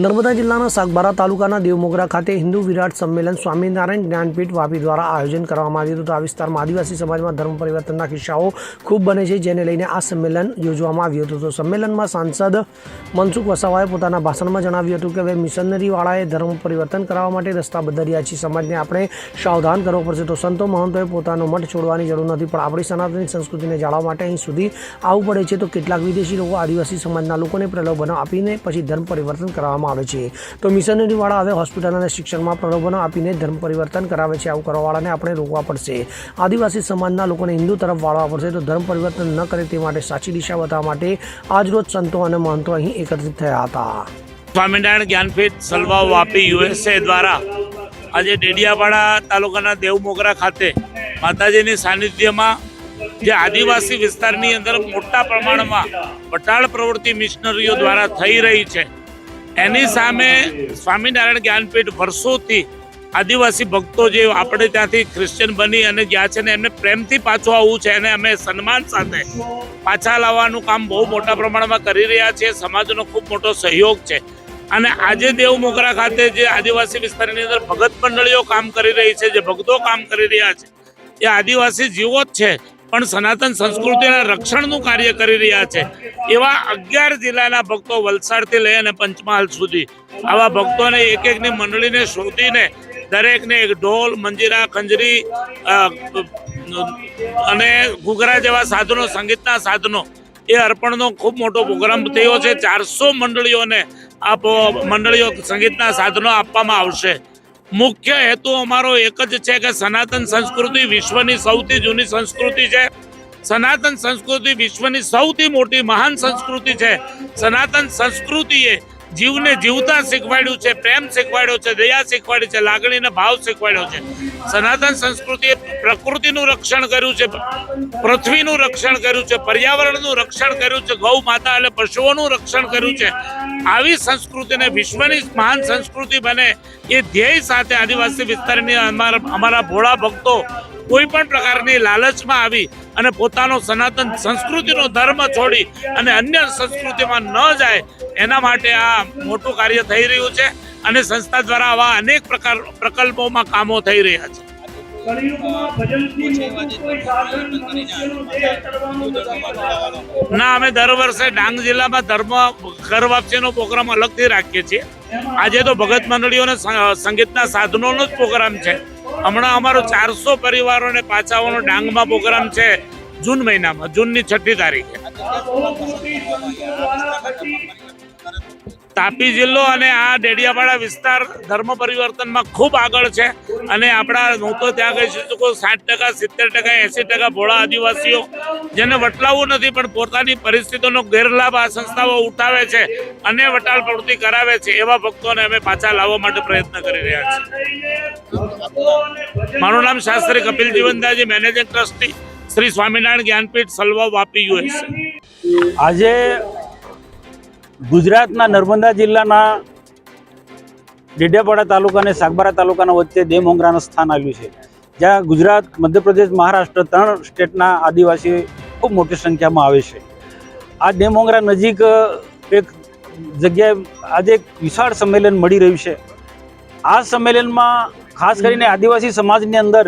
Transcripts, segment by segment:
નર્મદા જિલ્લાના સાગબારા તાલુકાના દેવમોગરા ખાતે હિન્દુ વિરાટ સંમેલન સ્વામિનારાયણ જ્ઞાનપીઠ વાપી દ્વારા આયોજન કરવામાં આવ્યું હતું. આ વિસ્તારમાં આદિવાસી સમાજમાં ધર્મ પરિવર્તનના કિસ્સાઓ ખૂબ બને છે, જેને લઈને આ સંમેલન યોજવામાં આવ્યું હતું. તો સંમેલનમાં સાંસદ મનસુખ વસાવાએ પોતાના ભાષણમાં જણાવ્યું હતું કે, હવે મિશનરીવાળાએ ધર્મ પરિવર્તન કરાવવા માટે રસ્તા બદલ્યા સમાજને આપણે સાવધાન કરવો પડશે. તો સંતો મહંતોએ પોતાનો મઠ છોડવાની જરૂર નથી, પણ આપણી સનાતની સંસ્કૃતિને જાળવવા માટે અહીં સુધી આવવું પડે છે. તો કેટલાક વિદેશી લોકો આદિવાસી સમાજના લોકોને પ્રલોભનો આપીને પછી ધર્મ પરિવર્તન કરવામાં આવે છે. તો મિશનરીવાળા હવે હોસ્પિટલ અને શિક્ષણમાં પ્રલોભનો આપીને ધર્મ પરિવર્તન કરાવે છે આવું કરવાવાળાને આપણે રોકવા પડશે. આદિવાસી સમાજના લોકોને હિન્દુ તરફ વાળવા પડશે. તો ધર્મ પરિવર્તન ન કરે તે માટે સાચી દિશા બતાવવા માટે આજરોજ સંતો અને મહંતો અહીં એકત્રિત થયા હતા. સ્વામિનારાયણ જ્ઞાનપીઠ સલવા વાપી યુએસએ દ્વારા આજે ડેડિયાપાડા તાલુકાના દેવમોગરા ખાતે માતાજીની સાનિધ્યમાં જે આદિવાસી વિસ્તારની અંદર મોટા પ્રમાણમાં વટાળ પ્રવૃત્તિ મિશનરીઓ દ્વારા થઈ રહી છે. એની સામે સ્વામિનારાયણ જ્ઞાનપીઠ વર્ષોથી આદિવાસી ભક્તો જે આપણે ત્યાંથી ક્રિશ્ચિયન બની અને ગયા છે ને એમને પ્રેમથી પાછું આવવું છે અને અમે સન્માન સાથે પાછા લાવવાનું કામ બહુ મોટા પ્રમાણમાં કરી રહ્યા છીએ. સમાજનો ખૂબ મોટો સહયોગ છે. અને આજે દેવ મોગરા ખાતે જે આદિવાસી વિસ્તારની અંદર ભગત મંડળીઓ કામ કરી રહી છે, જે ભક્તો કામ કરી રહ્યા છે, એ આદિવાસી જીવો જ છે. પણ સનાતન સંસ્કૃતિના રક્ષણનું કાર્ય કરી રહ્યા છે. એવા અગિયાર જિલ્લાના ભક્તો વલસાડથી લઈ અને પંચમહાલ સુધી. આવા ભક્તોને એક એકની મંડળીને શોધીને દરેકને એક ઢોલ, મંજીરા, ખંજરી અને ઘૂઘરા જેવા સાધનો, સંગીતના સાધનો એ અર્પણનો ખૂબ મોટો પ્રોગ્રામ થયો છે. ચારસો મંડળીઓને આ મંડળીઓ સંગીતના સાધનો આપવામાં આવશે. મુખ્ય હેતુ અમારો એક જ છે કે સનાતન સંસ્કૃતિ વિશ્વની સૌથી જૂની સંસ્કૃતિ છે. સનાતન સંસ્કૃતિ વિશ્વની સૌથી મોટી મહાન સંસ્કૃતિ છે. સનાતન સંસ્કૃતિએ જીવને જીવતા શીખવાડ્યું છે, પ્રેમ શીખવાડ્યો છે, દયા શીખવાડી છે, લાગણીને ભાવ શીખવાડ્યો છે. સનાતન સંસ્કૃતિએ પ્રકૃતિનું રક્ષણ કર્યું છે, પૃથ્વીનું રક્ષણ કર્યું છે, પર્યાવરણનું રક્ષણ કર્યું છે, ગૌ માતા અને પશુઓનું રક્ષણ કર્યું છે. આવી સંસ્કૃતિને વિશ્વની મહાન સંસ્કૃતિ બને એ ધ્યેય સાથે આદિવાસી વિસ્તારની અમારા અમારા ભોળા ભક્તો કોઈ પણ પ્રકારની લાલચમાં આવી અને પોતાનો સનાતન સંસ્કૃતિનો ધર્મ છોડી અને અન્ય સંસ્કૃતિમાં ન જાય એના માટે આ મોટું કાર્ય થઈ રહ્યું છે અને સંસ્થા દ્વારા આવા અનેક પ્રકાર પ્રકલ્પોમાં કામો થઈ રહ્યા છે. ના અમે દર વર્ષે ડાંગ જિલ્લામાં ધર્મ ઘર વાપસીનો પ્રોગ્રામ અલગથી રાખીએ છીએ. આજે તો ભગત મંડળીઓને સંગીતના સાધનોનો જ પ્રોગ્રામ છે. હમણાં અમારો ચારસો પરિવારોને પાછાઓનો ડાંગમાં પ્રોગ્રામ છે જૂન મહિનામાં જૂનની છઠ્ઠી તારીખે. તાપી જિલ્લો અને આ ડેડિયાપાડા વિસ્તાર ધર્મ પરિવર્તનમાં ખૂબ આગળ છે. અને આપણા હું તો ત્યાં કહી શકું સાઠ ટકા, સિત્તેર ટકા, એંસી ટકા ભોળા આદિવાસીઓ, જેને વટલાવવું નથી, પણ પોતાની પરિસ્થિતિનો ગેરલાભ આ સંસ્થાઓ ઉઠાવે છે અને વટાળ પ્રવૃત્તિ કરાવે છે, એવા ભક્તોને અમે પાછા લાવવા માટે પ્રયત્ન કરી રહ્યા છીએ. મારું નામ Shastri Kapil Jivandaji managing trustee, Shri Swaminarayan Gyanpeeth Salva Vapi US આજે ગુજરાતના નર્મદા જિલ્લાના ડેડિયાપાડા તાલુકા અને સાગબારા તાલુકાના વચ્ચે દેમોંગરાનું સ્થાન આવ્યું છે. જ્યાં ગુજરાત, મધ્યપ્રદેશ, મહારાષ્ટ્ર ત્રણ સ્ટેટના આદિવાસી ખૂબ મોટી સંખ્યામાં આવે છે. આ દેમોંગરા નજીક એક જગ્યાએ આજે એક વિશાળ સંમેલન મળી રહ્યું છે. આ સંમેલનમાં ખાસ કરીને આદિવાસી સમાજની અંદર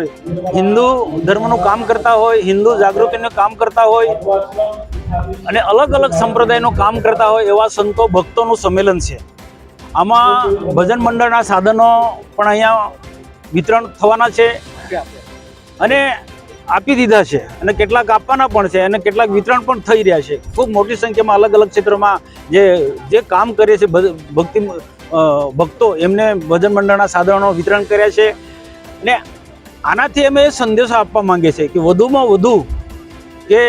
હિન્દુ ધર્મનું કામ કરતા હોય, હિન્દુ જાગૃતિનું કામ કરતા હોય અને અલગ અલગ સંપ્રદાયનું કામ કરતા હોય એવા સંતો ભક્તોનું સંમેલન છે. આમાં ભજન મંડળના સાધનો પણ અહીંયા વિતરણ થવાના છે અને આપી દીધા છે અને કેટલાક આપવાના પણ છે અને કેટલાક વિતરણ પણ થઈ રહ્યા છે. ખૂબ મોટી સંખ્યામાં અલગ અલગ ક્ષેત્રોમાં જે જે કામ કરે છે ભક્તિ ભક્તો એમને ભજન મંડળના સાધનો વિતરણ કર્યા છે. અને આનાથી અમે એ સંદેશો આપવા માંગીએ છીએ કે વધુમાં વધુ કે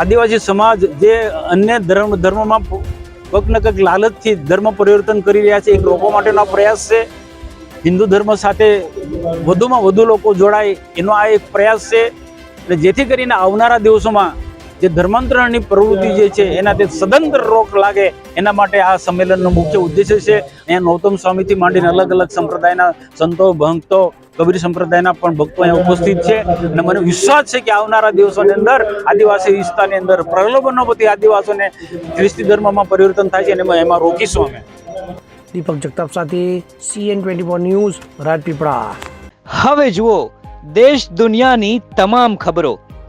આદિવાસી સમાજ જે અન્ય ધર્મ, ધર્મમાં કંઈક ને કંઈક લાલચથી ધર્મ પરિવર્તન કરી રહ્યા છે, એક લોકો માટેનો પ્રયાસ છે. હિન્દુ ધર્મ સાથે વધુમાં વધુ લોકો જોડાય એનો આ એક પ્રયાસ છે. અને જેથી કરીને આવનારા દિવસોમાં જે ધર્માંતરણની પ્રવૃત્તિ જે છે એના તે સદંતર રોક લાગે એના માટે આ સંમેલનનો મુખ્ય ઉદ્દેશ્ય છે. અહીંયા નૌતમ સ્વામીથી માંડીને અલગ અલગ સંપ્રદાયના સંતો ભક્તો કબીર સંપ્રદાયના પણ ભક્તો અહીંયા ઉપસ્થિત છે. અને મને વિશ્વાસ છે કે આવનારા દિવસોની અંદર આદિવાસી વિસ્તારની અંદર પ્રલોભનો બધી આદિવાસીઓને ખ્રિસ્તી ધર્મમાં પરિવર્તન થાય છે અને એમાં એમાં રોકીશું અમે. દીપક જગતાપ સાથે CN twenty four news Rajpipla હવે જુઓ દેશ દુનિયાની તમામ ખબરો.